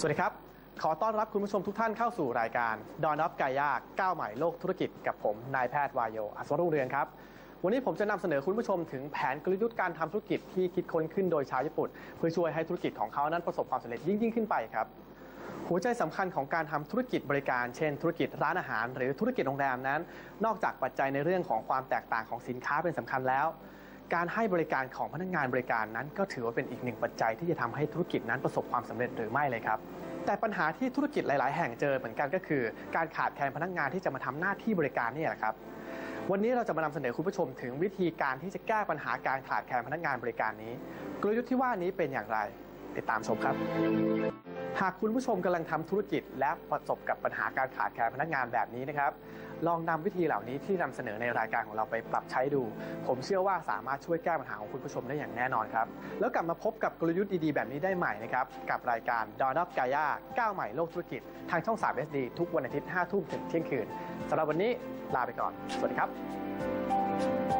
สวัสดีครับ ขอต้อนรับคุณผู้ชมทุกท่านเข้าสู่รายการดอนอฟกายาก้าวใหม่โลกธุรกิจกับผมนายแพทย์วายโยอัศวรุ่งเรืองครับ วันนี้ผมจะนำเสนอคุณผู้ชมถึงแผนกลยุทธ์การทำธุรกิจที่คิดค้นขึ้นโดยชาวญี่ปุ่น เพื่อช่วยให้ธุรกิจของเขานั้นประสบความสำเร็จยิ่งยิ่งขึ้นไปครับหัวใจสำคัญของการทำธุรกิจบริการ เช่น ธุรกิจร้านอาหาร หรือธุรกิจโรงแรมนั้น นอกจากปัจจัยในเรื่องของความแตกต่างของสินค้าเป็นสำคัญแล้ว การให้บริการของพนักงานบริการนั้น ก็ถือว่าเป็นอีกหนึ่งปัจจัยที่จะทำให้ธุรกิจนั้นประสบความสำเร็จหรือไม่เลยครับแต่ปัญหาที่ธุรกิจหลาย ๆ แห่งเจอเหมือนกันก็คือการขาดแคลนพนักงานที่จะมาทำหน้าที่บริการนี่แหละครับวันนี้เราจะมานำเสนอคุณผู้ชมถึงวิธีการที่จะแก้ปัญหาการขาดแคลนพนักงานบริการนี้ กลยุทธ์ที่ว่านี้เป็นอย่างไร ติดตามชมครับ หากคุณผู้ชมกำลังทำธุรกิจ และประสบกับปัญหาการขาดแคลนพนักงานแบบนี้นะครับ ลองนำวิธีเหล่านี้ที่นำเสนอในรายการของเราไปปรับใช้ดู ผมเชื่อว่าสามารถช่วยแก้ปัญหาของคุณผู้ชมได้อย่างแน่นอนครับ แล้วกลับมาพบกับกลยุทธ์ดีๆ แบบนี้ได้ใหม่นะครับ กับรายการ d o n of Gaia ก้าวใหม่โลกธุรกิจ ทางช่อง 3 SD ทุกวันอาทิตย์5ทุ่มถึงเที่ยงคืนสำหรับวันนี้ลาไปก่อน สวัสดีครับ